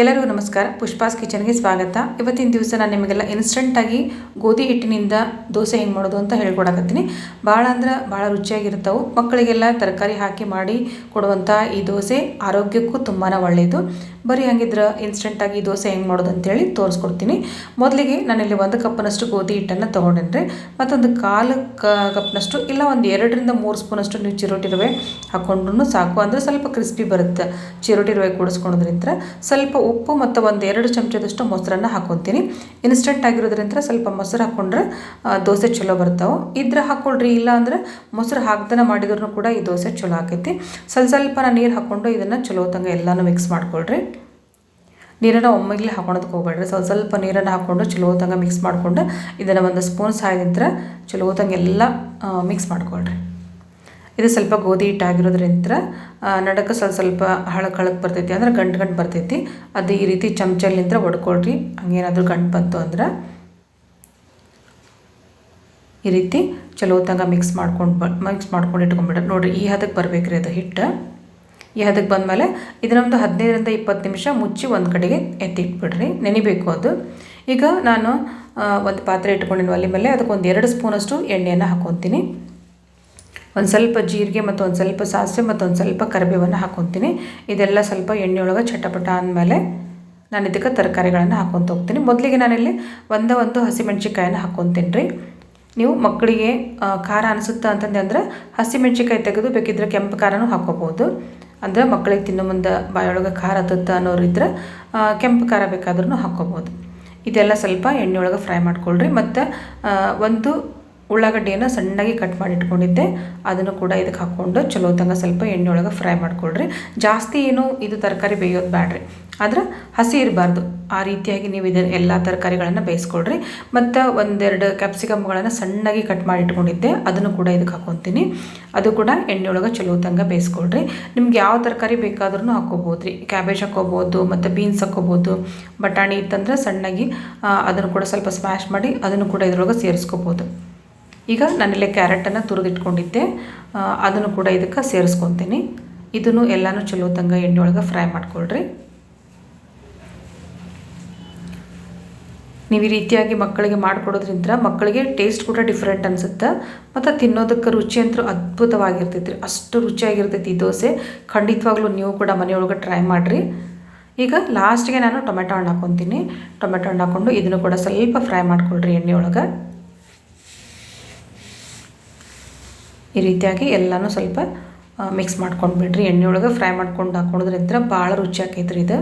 ಎಲ್ಲರಿಗೂ ನಮಸ್ಕಾರ. ಪುಷ್ಪಾಸ್ ಕಿಚನ್ಗೆ ಸ್ವಾಗತ. ಇವತ್ತಿನ ದಿವಸ ನಾನು ನಿಮಗೆಲ್ಲ ಇನ್ಸ್ಟಂಟಾಗಿ ಗೋಧಿ ಹಿಟ್ಟಿನಿಂದ ದೋಸೆ ಹೆಂಗೆ ಮಾಡೋದು ಅಂತ ಹೇಳ್ಕೊಡಕತ್ತೀನಿ. ಭಾಳ ಅಂದ್ರೆ ಭಾಳ ರುಚಿಯಾಗಿರ್ತವೆ. ಮಕ್ಕಳಿಗೆಲ್ಲ ತರಕಾರಿ ಹಾಕಿ ಮಾಡಿ ಕೊಡುವಂಥ ಈ ದೋಸೆ ಆರೋಗ್ಯಕ್ಕೂ ತುಂಬಾ ಒಳ್ಳೆಯದು ಬರೀ ಹಂಗಿದ್ರೆ ಇನ್ಸ್ಟಂಟಾಗಿ ದೋಸೆ ಹೆಂಗೆ ಮಾಡೋದು ಅಂತೇಳಿ ತೋರಿಸ್ಕೊಡ್ತೀನಿ. ಮೊದಲಿಗೆ ನಾನಿಲ್ಲಿ ಒಂದು ಕಪ್ನಷ್ಟು ಗೋಧಿ ಹಿಟ್ಟನ್ನು ತೊಗೊಂಡಿನ್ರಿ. ಮತ್ತೊಂದು ಕಾಲು ಕಪ್ನಷ್ಟು ಇಲ್ಲ ಒಂದು ಎರಡರಿಂದ ಮೂರು ಸ್ಪೂನಷ್ಟು ನೀವು ಚಿರೋಟಿ ರವೆ ಹಾಕ್ಕೊಂಡ್ರು ಸಾಕು. ಅಂದರೆ ಸ್ವಲ್ಪ ಕ್ರಿಸ್ಪಿ ಬರುತ್ತೆ. ಚಿರೋಟಿ ರವೆ ಕೂಡಿಸ್ಕೊಳೋದ್ರಿಂದ ಸ್ವಲ್ಪ ಉಪ್ಪು ಮತ್ತು ಒಂದು ಎರಡು ಚಮಚದಷ್ಟು ಮೊಸರನ್ನು ಹಾಕೊತೀನಿ ಇನ್ಸ್ಟಂಟ್ ಆಗಿರೋದ್ರಿಂದ ಸ್ವಲ್ಪ ಮೊಸರು ಹಾಕ್ಕೊಂಡ್ರೆ ದೋಸೆ ಚಲೋ ಬರ್ತಾವೆ. ಇದ್ರ ಹಾಕ್ಕೊಳ್ರಿ ಇಲ್ಲ ಅಂದರೆ ಮೊಸರು ಹಾಕ್ದನ ಮಾಡಿದ್ರು ಕೂಡ ಈ ದೋಸೆ ಚಲೋ ಆಕೈತಿ. ಸ್ವಲ್ಪ ಸ್ವಲ್ಪ ನೀರು ಹಾಕ್ಕೊಂಡು ಇದನ್ನು ಚಲೋ ತಂಗ ಎಲ್ಲನೂ ಮಿಕ್ಸ್ ಮಾಡ್ಕೊಳ್ರಿ. ನೀರನ್ನು ಒಮ್ಮೆಗ್ಲೆ ಹಾಕೊಳೋದಕ್ಕೆ ಹೋಗ್ಬೇಡ್ರಿ. ಸ್ವಲ್ಪ ಸ್ವಲ್ಪ ನೀರನ್ನು ಹಾಕ್ಕೊಂಡು ಚಲೋ ತಂಗ ಮಿಕ್ಸ್ ಮಾಡಿಕೊಂಡು ಇದನ್ನು ಒಂದು ಸ್ಪೂನ್ ಸಹಾಯದಿಂದ ಚಲೋ ತಂಗ ಎಲ್ಲ ಮಿಕ್ಸ್ ಮಾಡ್ಕೊಳ್ರಿ. ಇದು ಸ್ವಲ್ಪ ಗೋಧಿ ಹಿಟ್ಟು ಆಗಿರೋದ್ರಿಂದ ನಡಕ್ಕೆ ಸ್ವಲ್ಪ ಸ್ವಲ್ಪ ಹಳಕ್ ಹಳಕ್ ಬರ್ತೈತಿ ಅಂದ್ರೆ ಗಂಟು ಗಂಟು ಬರ್ತೈತಿ. ಅದು ಈ ರೀತಿ ಚಮಚಲ್ಲಿಂದ ಹೊಡ್ಕೊಳ್ರಿ ಹಂಗೇನಾದರೂ ಗಂಟು ಬಂತು ಅಂದ್ರೆ ಈ ರೀತಿ ಚಲೋ ತಂಗ ಮಿಕ್ಸ್ ಮಾಡ್ಕೊಂಡು ಬ ಮಿಕ್ಸ್ ಮಾಡ್ಕೊಂಡು ಇಟ್ಕೊಂಡ್ಬಿಡ್ರಿ. ನೋಡಿರಿ, ಈ ಹದಕ್ಕೆ ರೀ ಅದು ಹಿಟ್ಟು. ಈ ಹದಕ್ಕೆ ಬಂದಮೇಲೆ ಇದನ್ನೊಂದು ಹದಿನೈದರಿಂದ ಇಪ್ಪತ್ತು ನಿಮಿಷ ಮುಚ್ಚಿ ಒಂದು ಕಡೆಗೆ ಎತ್ತಿಟ್ಬಿಡ್ರಿ. ನೆನಿಬೇಕು ಅದು. ಈಗ ನಾನು ಒಂದು ಪಾತ್ರೆ ಇಟ್ಕೊಂಡಿನ ಒಲೆ ಮೇಲೆ ಅದಕ್ಕೆ ಒಂದು ಎರಡು ಸ್ಪೂನಷ್ಟು ಎಣ್ಣೆಯನ್ನು ಹಾಕ್ಕೊತೀನಿ ಒಂದು ಸ್ವಲ್ಪ ಜೀರಿಗೆ ಮತ್ತು ಒಂದು ಸ್ವಲ್ಪ ಸಾಸಿವೆ ಮತ್ತು ಒಂದು ಸ್ವಲ್ಪ ಕರಿಬೇವನ್ನು ಹಾಕೊತೀನಿ. ಇದೆಲ್ಲ ಸ್ವಲ್ಪ ಎಣ್ಣೆಯೊಳಗೆ ಚಟಪಟ ಅಂದಮೇಲೆ ನಾನು ಇದಕ್ಕೆ ತರಕಾರಿಗಳನ್ನು ಹಾಕ್ಕೊತ ಹೋಗ್ತೀನಿ. ಮೊದಲಿಗೆ ನಾನಿಲ್ಲಿ ಒಂದೇ ಒಂದು ಹಸಿಮೆಣ್ಸಿಕಾಯನ್ನು ಹಾಕ್ಕೊತೀನಿ ರೀ ನೀವು ಮಕ್ಕಳಿಗೆ ಖಾರ ಅನಿಸುತ್ತಾ ಅಂತಂದ್ರೆ ಹಸಿ ಹಸಿಮೆಣ್ಸಿಕಾಯಿ ತೆಗೆದು ಬೇಕಿದ್ರೆ ಕೆಂಪು ಖಾರನೂ ಹಾಕ್ಕೋಬೋದು ಅಂದರೆ ಮಕ್ಕಳಿಗೆ ತಿನ್ನೋ ಮುಂದೆ ಬಾಯೊಳಗೆ ಖಾರ ಹತ್ತುತ್ತ ಅನ್ನೋರು ಇದ್ರೆ ಕೆಂಪು ಖಾರ ಬೇಕಾದ್ರೂ ಹಾಕ್ಕೋಬೋದು ಇದೆಲ್ಲ ಸ್ವಲ್ಪ ಎಣ್ಣೆಯೊಳಗೆ ಫ್ರೈ ಮಾಡ್ಕೊಳ್ರಿ. ಮತ್ತು ಒಂದು ಉಳ್ಳಾಗಡ್ಡಿಯನ್ನು ಸಣ್ಣಗೆ ಕಟ್ ಮಾಡಿ ಇಟ್ಕೊಂಡಿದ್ದೆ ಅದನ್ನು ಕೂಡ ಇದಕ್ಕೆ ಹಾಕ್ಕೊಂಡು ಚಲೋ ತಂಗ ಸ್ವಲ್ಪ ಎಣ್ಣೆ ಒಳಗೆ ಫ್ರೈ ಮಾಡ್ಕೊಳ್ರಿ. ಜಾಸ್ತಿ ಏನು ಇದು ತರಕಾರಿ ಬೇಯೋದು ಬೇಡ್ರಿ ಆದ್ರೆ ಹಸಿ ಇರಬಾರ್ದು. ಆ ರೀತಿಯಾಗಿ ನೀವು ಇದನ್ನು ಎಲ್ಲ ತರಕಾರಿಗಳನ್ನು ಬೇಯಿಸ್ಕೊಳ್ರಿ. ಮತ್ತು ಒಂದೆರಡು ಕ್ಯಾಪ್ಸಿಕಮ್ಗಳನ್ನು ಸಣ್ಣಗೆ ಕಟ್ ಮಾಡಿ ಇಟ್ಕೊಂಡಿದ್ದೆ ಅದನ್ನು ಕೂಡ ಇದಕ್ಕೆ ಹಾಕ್ಕೊತೀನಿ ಅದು ಕೂಡ ಎಣ್ಣೆ ಒಳಗೆ ಚಲೋ ತಂಗ ಬೇಯಿಸ್ಕೊಳ್ರಿ. ನಿಮ್ಗೆ ಯಾವ ತರಕಾರಿ ಬೇಕಾದ್ರೂ ಹಾಕ್ಕೋಬೋದು ರೀ ಕ್ಯಾಬೇಜ್ ಹಾಕ್ಕೋಬೋದು ಮತ್ತು ಬೀನ್ಸ್ ಹಾಕ್ಕೋಬೋದು. ಬಟಾಣಿ ಇತ್ತಂದ್ರೆ ಸಣ್ಣಗೆ ಅದನ್ನು ಕೂಡ ಸ್ವಲ್ಪ ಸ್ಮ್ಯಾಶ್ ಮಾಡಿ ಅದನ್ನು ಕೂಡ ಇದ್ರೊಳಗೆ ಸೇರಿಸ್ಕೋಬೋದು. ಈಗ ನಾನಿಲ್ಲಿ ಕ್ಯಾರೆಟನ್ನು ತುರಿದಿಟ್ಕೊಂಡಿದ್ದೆ. ಅದನ್ನು ಕೂಡ ಇದಕ್ಕೆ ಸೇರಿಸ್ಕೊತೀನಿ. ಇದನ್ನು ಎಲ್ಲನೂ ಚಲೋ ತಂಗ ಎಣ್ಣೆ ಒಳಗೆ ಫ್ರೈ ಮಾಡ್ಕೊಳ್ರಿ. ನೀವು ಈ ರೀತಿಯಾಗಿ ಮಕ್ಕಳಿಗೆ ಮಾಡಿಕೊಡೋದ್ರಿಂದ ಮಕ್ಕಳಿಗೆ ಟೇಸ್ಟ್ ಕೂಡ ಡಿಫ್ರೆಂಟ್ ಅನಿಸುತ್ತೆ. ಮತ್ತು ತಿನ್ನೋದಕ್ಕೆ ರುಚಿ ಅಂತೂ ಅದ್ಭುತವಾಗಿರ್ತೈತಿ ರೀ ಅಷ್ಟು ರುಚಿಯಾಗಿರ್ತೈತಿ ಈ ದೋಸೆ. ಖಂಡಿತವಾಗ್ಲೂ ನೀವು ಕೂಡ ಮನೆಯೊಳಗೆ ಟ್ರೈ ಮಾಡಿರಿ. ಈಗ ಲಾಸ್ಟಿಗೆ ನಾನು ಟೊಮೆಟೊ ಹಣ್ಣು ಹಾಕೊತೀನಿ ಟೊಮೆಟೊ ಹಣ್ಣು ಹಾಕ್ಕೊಂಡು ಇದನ್ನು ಕೂಡ ಸ್ವಲ್ಪ ಫ್ರೈ ಮಾಡ್ಕೊಳ್ರಿ ಎಣ್ಣೆ ಒಳಗೆ ಈ ರೀತಿಯಾಗಿ ಎಲ್ಲನೂ ಸ್ವಲ್ಪ ಮಿಕ್ಸ್ ಮಾಡ್ಕೊಂಡು ಬಿಡ್ರಿ ಎಣ್ಣೆ ಒಳಗೆ ಫ್ರೈ ಮಾಡ್ಕೊಂಡು ಹಾಕೊಳೋದ್ರಿಂದ ಭಾಳ ರುಚಿ ಆಕೈತ್ರಿ ಇದು.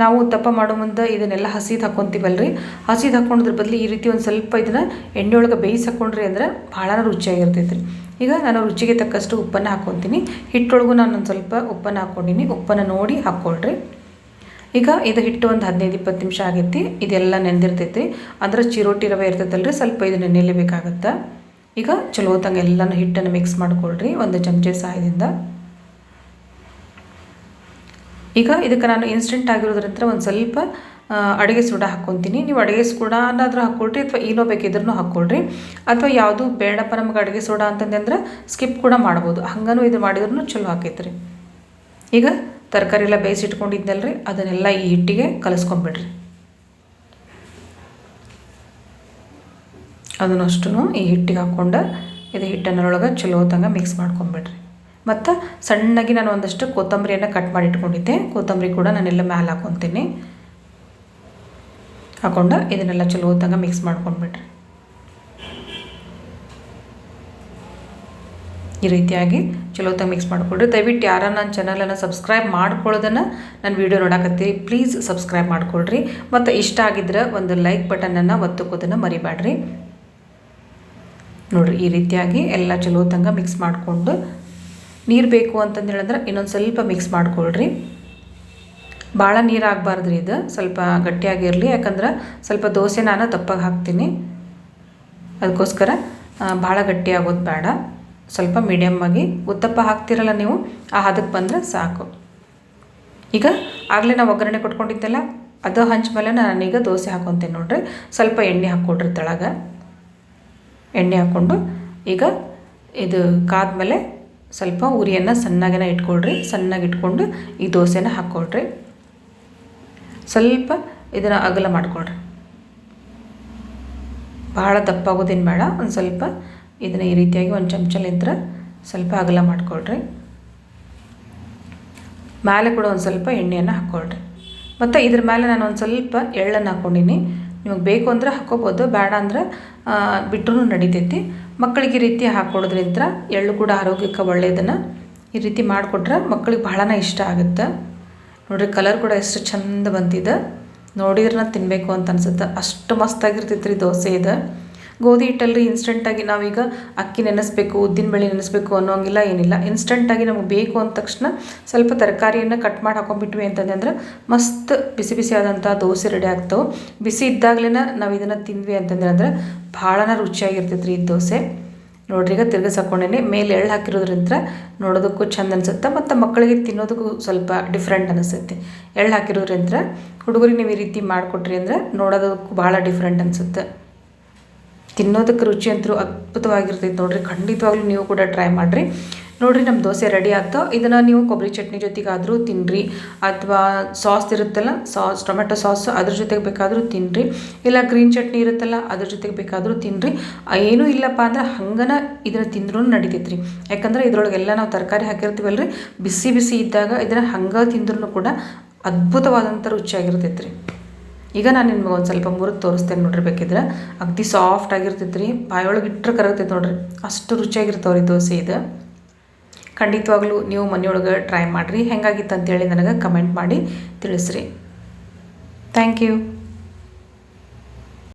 ನಾವು ತಪ್ಪ ಮಾಡೋ ಮುಂದೆ ಇದನ್ನೆಲ್ಲ ಹಸಿದು ಹಾಕ್ಕೊಂತೀವಲ್ರಿ ಹಸಿದು ಹಾಕ್ಕೊಂಡ್ರ ಬದಲು ಈ ರೀತಿ ಒಂದು ಸ್ವಲ್ಪ ಇದನ್ನು ಎಣ್ಣೆ ಒಳಗೆ ಬೇಯಿಸಿ ಹಾಕ್ಕೊಂಡ್ರಿ ಅಂದರೆ ಭಾಳ ರುಚಿಯಾಗಿರ್ತೈತೆ ರೀ ಈಗ ನಾನು ರುಚಿಗೆ ತಕ್ಕಷ್ಟು ಉಪ್ಪನ್ನು ಹಾಕ್ಕೊತೀನಿ ಹಿಟ್ಟೊಳಗೂ ನಾನು ಒಂದು ಸ್ವಲ್ಪ ಉಪ್ಪನ್ನು ಹಾಕ್ಕೊಂಡಿನಿ ಉಪ್ಪನ್ನು ನೋಡಿ ಹಾಕ್ಕೊಳ್ರಿ ಈಗ ಇದು ಹಿಟ್ಟು ಒಂದು ಹದಿನೈದು ಇಪ್ಪತ್ತು ನಿಮಿಷ ಆಗೈತಿ. ಇದೆಲ್ಲ ನೆಂದಿರ್ತೈತಿ ಅದರ ಚಿರೋಟಿ ರವೆ ಇರ್ತೈತಲ್ರಿ. ಸ್ವಲ್ಪ ಇದು ನೆನೆಯಲೇಬೇಕಾಗತ್ತೆ ಈಗ ಚಲೋ ತಂಗ ಎಲ್ಲನೂ ಹಿಟ್ಟನ್ನು ಮಿಕ್ಸ್ ಮಾಡ್ಕೊಳ್ರಿ, ಒಂದು ಚಮಚೆ ಸಹಾಯದಿಂದ ಈಗ ಇದಕ್ಕೆ ನಾನು ಇನ್ಸ್ಟೆಂಟ್ ಆಗಿರೋದ್ರಿಂದ ಒಂದು ಸ್ವಲ್ಪ ಅಡುಗೆ ಸೋಡಾ ಹಾಕ್ಕೊತೀನಿ ನೀವು ಅಡುಗೆ ಸೋಡಾ ಅನ್ನಾದ್ರೂ ಹಾಕ್ಕೊಳ್ರಿ ಅಥವಾ ಏನೋ ಬೇಕಿದ್ರೂ ಹಾಕ್ಕೊಳ್ರಿ ಅಥವಾ ಯಾವುದು ಬೇಡಪ್ಪ ನಮ್ಗೆ ಅಡುಗೆ ಸೋಡಾ ಅಂತಂದ್ರೆ ಸ್ಕಿಪ್ ಕೂಡ ಮಾಡ್ಬೋದು. ಹಂಗೂ ಇದು ಮಾಡಿದ್ರೂ ಚಲೋ ಹಾಕೈತ್ರಿ ಈಗ ತರಕಾರಿ ಎಲ್ಲ ಬೇಯಿಸಿಟ್ಕೊಂಡಿದ್ನಲ್ರಿ, ಅದನ್ನೆಲ್ಲ ಈ ಹಿಟ್ಟಿಗೆ ಕಲಿಸ್ಕೊಂಬಿಡ್ರಿ. ಅದನ್ನಷ್ಟು ಈ ಹಿಟ್ಟಿಗೆ ಹಾಕ್ಕೊಂಡು ಇದು ಹಿಟ್ಟನ್ನೊಳಗೆ ಚಲೋ ತಂಗ ಮಿಕ್ಸ್ ಮಾಡ್ಕೊಂಬಿಡ್ರಿ. ಮತ್ತು ಸಣ್ಣಗೆ ನಾನು ಒಂದಷ್ಟು ಕೊತ್ತಂಬರಿಯನ್ನು ಕಟ್ ಮಾಡಿ ಇಟ್ಕೊಂಡಿದ್ದೆ. ಕೊತ್ತಂಬರಿ ಕೂಡ ನಾನೆಲ್ಲ ಮ್ಯಾಲೆ ಹಾಕ್ಕೊತೀನಿ ಹಾಕೊಂಡು ಇದನ್ನೆಲ್ಲ ಚಲೋ ತಂಗ ಮಿಕ್ಸ್ ಮಾಡ್ಕೊಂಡ್ಬಿಡ್ರಿ ಈ ರೀತಿಯಾಗಿ ಚಲೋ ತಂಗ ಮಿಕ್ಸ್ ಮಾಡಿಕೊಡ್ರಿ. ದಯವಿಟ್ಟು ಯಾರ ನನ್ನ ಚಾನಲನ್ನು ಸಬ್ಸ್ಕ್ರೈಬ್ ಮಾಡ್ಕೊಳ್ಳೋದನ್ನು ನನ್ನ ವೀಡಿಯೋ ನೋಡಕತ್ತೀರಿ ಪ್ಲೀಸ್ ಸಬ್ಸ್ಕ್ರೈಬ್ ಮಾಡ್ಕೊಳ್ರಿ. ಮತ್ತು ಇಷ್ಟ ಆಗಿದ್ರೆ ಒಂದು ಲೈಕ್ ಬಟನನ್ನು ಒತ್ತುಕೋದನ್ನು ಮರಿಬೇಡ್ರಿ ನೋಡ್ರಿ, ಈ ರೀತಿಯಾಗಿ ಎಲ್ಲ ಚಲೋ ತಂಗ ಮಿಕ್ಸ್ ಮಾಡಿಕೊಂಡು ನೀರು ಬೇಕು ಅಂತಂದು ಹೇಳಿದ್ರೆ ಇನ್ನೊಂದು ಸ್ವಲ್ಪ ಮಿಕ್ಸ್ ಮಾಡ್ಕೊಳ್ರಿ. ಭಾಳ ನೀರು ಆಗಬಾರ್ದು ರೀ ಇದು, ಸ್ವಲ್ಪ ಗಟ್ಟಿಯಾಗಿರಲಿ, ಯಾಕಂದ್ರೆ ಸ್ವಲ್ಪ ದೋಸೆ ನಾನು ದಪ್ಪಗೆ ಹಾಕ್ತೀನಿ. ಅದಕ್ಕೋಸ್ಕರ ಭಾಳ ಗಟ್ಟಿ ಆಗೋದು ಬೇಡ. ಸ್ವಲ್ಪ ಮೀಡಿಯಮ್ಮಾಗಿ ಉತ್ತಪ್ಪ ಹಾಕ್ತಿರಲ್ಲ ನೀವು, ಆ ಹದಕ್ಕೆ ಬಂದರೆ ಸಾಕು. ಈಗ ಆಗಲೇ ನಾವು ಒಗ್ಗರಣೆ ಕೊಟ್ಕೊಂಡಿದ್ದೆಲ್ಲ, ಅದು ಹಂಚ ಮೇಲೆ ನಾನೀಗ ದೋಸೆ ಹಾಕ್ಕೊತೀನಿ ನೋಡಿರಿ. ಸ್ವಲ್ಪ ಎಣ್ಣೆ ಹಾಕ್ಕೊಡ್ರಿ ತೆಳಗೆ. ಎಣ್ಣೆ ಹಾಕ್ಕೊಂಡು ಈಗ ಇದು ಕಾದ್ಮೇಲೆ ಸ್ವಲ್ಪ ಉರಿಯನ್ನು ಸಣ್ಣಗೆನ ಇಟ್ಕೊಳ್ರಿ. ಸಣ್ಣಗೆ ಇಟ್ಕೊಂಡು ಈ ದೋಸೆನ ಹಾಕ್ಕೊಳ್ರಿ ಸ್ವಲ್ಪ ಇದನ್ನು ಅಗಲ ಮಾಡ್ಕೊಳ್ರಿ. ಭಾಳ ದಪ್ಪಾಗೋದೇನು ಬೇಡ. ಒಂದು ಸ್ವಲ್ಪ ಇದನ್ನು ಈ ರೀತಿಯಾಗಿ ಒಂದು ಚಮಚಲಿಂತ್ರ ಸ್ವಲ್ಪ ಅಗಲ ಮಾಡ್ಕೊಳ್ರಿ. ಮೇಲೆ ಕೂಡ ಒಂದು ಸ್ವಲ್ಪ ಎಣ್ಣೆಯನ್ನು ಹಾಕ್ಕೊಳ್ರಿ ಮತ್ತು ಇದ್ರ ಮೇಲೆ ನಾನು ಒಂದು ಸ್ವಲ್ಪ ಎಳ್ಳನ್ನು ಹಾಕ್ಕೊಂಡಿನಿ ನಿಮಗೆ ಬೇಕು ಅಂದರೆ ಹಾಕ್ಕೋಬೋದು ಬೇಡ ಅಂದ್ರೆ ಬಿಟ್ರೂ ನಡಿತೈತಿ. ಮಕ್ಕಳಿಗೆ ಈ ರೀತಿ ಹಾಕ್ಕೊಡೋದ್ರಿಂದ ಎಳ್ಳು ಕೂಡ ಆರೋಗ್ಯಕ್ಕೆ ಒಳ್ಳೆಯದನ್ನು ಈ ರೀತಿ ಮಾಡಿಕೊಟ್ರೆ ಮಕ್ಕಳಿಗೆ ಬಹಳನೇ ಇಷ್ಟ ಆಗುತ್ತೆ. ನೋಡಿರಿ, ಕಲರ್ ಕೂಡ ಎಷ್ಟು ಚಂದ ಬಂತಿದೆ. ನೋಡಿದ್ರೆ ತಿನ್ನಬೇಕು ಅಂತ ಅನ್ಸುತ್ತೆ. ಅಷ್ಟು ಮಸ್ತಾಗಿರ್ತೈತೆ ರೀ ದೋಸೆ ಇದು. ಗೋಧಿ ಹಿಟ್ಟಲ್ಲಿ ಇನ್ಸ್ಟೆಂಟಾಗಿ ನಾವೀಗ ಅಕ್ಕಿ ನೆನೆಸ್ಬೇಕು, ಉದ್ದಿನ ಬೆಳೆ ನೆನೆಸ್ಬೇಕು ಅನ್ನೋಂಗಿಲ್ಲ, ಏನಿಲ್ಲ. ಇನ್ಸ್ಟೆಂಟಾಗಿ ನಮಗೆ ಬೇಕು ಅಂದ ತಕ್ಷಣ ಸ್ವಲ್ಪ ತರಕಾರಿಯನ್ನು ಕಟ್ ಮಾಡಿ ಹಾಕೊಂಡ್ಬಿಟ್ವಿ ಅಂತಂದ್ರೆ ಮಸ್ತ್ ಬಿಸಿ ಬಿಸಿ ಆದಂಥ ದೋಸೆ ರೆಡಿ ಆಗ್ತವೆ. ಬಿಸಿ ಇದ್ದಾಗಲೇ ನಾವು ಇದನ್ನು ತಿಂದ್ವಿ ಅಂತಂದ್ರೆ ಅಂದರೆ ಭಾಳನ ರುಚಿಯಾಗಿರ್ತೈತೆ ರೀ ಈ ದೋಸೆ. ನೋಡ್ರಿ ಈಗ ತಿರ್ಗಿಸ್ ಹಾಕೊಂಡೇನೆ. ಮೇಲೆ ಎಳ್ಳು ಹಾಕಿರೋದ್ರಿಂದ ನೋಡೋದಕ್ಕೂ ಚಂದ ಅನಿಸುತ್ತೆ, ಮತ್ತು ಮಕ್ಕಳಿಗೆ ತಿನ್ನೋದಕ್ಕೂ ಸ್ವಲ್ಪ ಡಿಫ್ರೆಂಟ್ ಅನಿಸುತ್ತೆ. ಎಳ್ಳು ಹಾಕಿರೋದ್ರಿಂದ ಹುಡುಗರಿಗೆ ನೀವು ಈ ರೀತಿ ಮಾಡಿಕೊಟ್ರಿ ಅಂದರೆ ನೋಡೋದಕ್ಕೂ ಭಾಳ ಡಿಫ್ರೆಂಟ್ ಅನಿಸುತ್ತೆ. ತಿನ್ನೋದಕ್ಕೆ ರುಚಿ ಅಂತೂ ಅದ್ಭುತವಾಗಿರ್ತೈತೆ ನೋಡಿರಿ. ಖಂಡಿತವಾಗ್ಲೂ ನೀವು ಕೂಡ ಟ್ರೈ ಮಾಡಿರಿ. ನೋಡಿರಿ ನಮ್ಮ ದೋಸೆ ರೆಡಿ ಆಯ್ತು? ಇದನ್ನು ನೀವು ಕೊಬ್ಬರಿ ಚಟ್ನಿ ಜೊತೆಗಾದರೂ ತಿನ್ನಿರಿ ಅಥವಾ ಸಾಸ್ ಇರುತ್ತಲ್ಲ ಸಾಸ್ ಟೊಮೆಟೊ ಸಾಸ್ ಅದ್ರ ಜೊತೆಗೆ ಬೇಕಾದರೂ ತಿನ್ನಿರಿ ಇಲ್ಲ ಗ್ರೀನ್ ಚಟ್ನಿ ಇರುತ್ತಲ್ಲ, ಅದ್ರ ಜೊತೆಗೆ ಬೇಕಾದರೂ ತಿನ್ನಿರಿ ಏನೂ ಇಲ್ಲಪ್ಪ ಅಂದ್ರೆ ಹಂಗನ ಇದನ್ನು ತಿಂದ್ರೂ ನಡಿತೈತೆ ರೀ ಯಾಕಂದರೆ ಇದ್ರೊಳಗೆಲ್ಲ ನಾವು ತರಕಾರಿ ಹಾಕಿರ್ತೀವಲ್ಲ ರೀ ಬಿಸಿ ಬಿಸಿ ಇದ್ದಾಗ ಇದನ್ನು ಹಂಗೆ ತಿಂದ್ರೂ ಕೂಡ ಅದ್ಭುತವಾದಂಥ ರುಚಿಯಾಗಿರ್ತೈತೆ ರೀ ಈಗ ನಾನು ನಿಮ್ಗೆ ಒಂದು ಸ್ವಲ್ಪ ಮುರಿದು ತೋರಿಸ್ತೇನೆ ನೋಡ್ರಿ ಬೇಕಿದ್ರೆ. ಅಗ್ದಿ ಸಾಫ್ಟ್ ಆಗಿರ್ತೈತೆ ರೀ ಬಾಯೊಳಗೆ ಇಟ್ಟರೆ ಕರಗ್ತೈತೆ ನೋಡ್ರಿ. ಅಷ್ಟು ರುಚಿಯಾಗಿರ್ತಾವ ರೀ ದೋಸೆ ಇದು. ಖಂಡಿತವಾಗ್ಲೂ ನೀವು ಮನೆಯೊಳಗೆ ಟ್ರೈ ಮಾಡಿರಿ. ಹೆಂಗಾಗಿತ್ತು ಅಂತೇಳಿ ನನಗೆ ಕಮೆಂಟ್ ಮಾಡಿ ತಿಳಿಸ್ರಿ. Thank you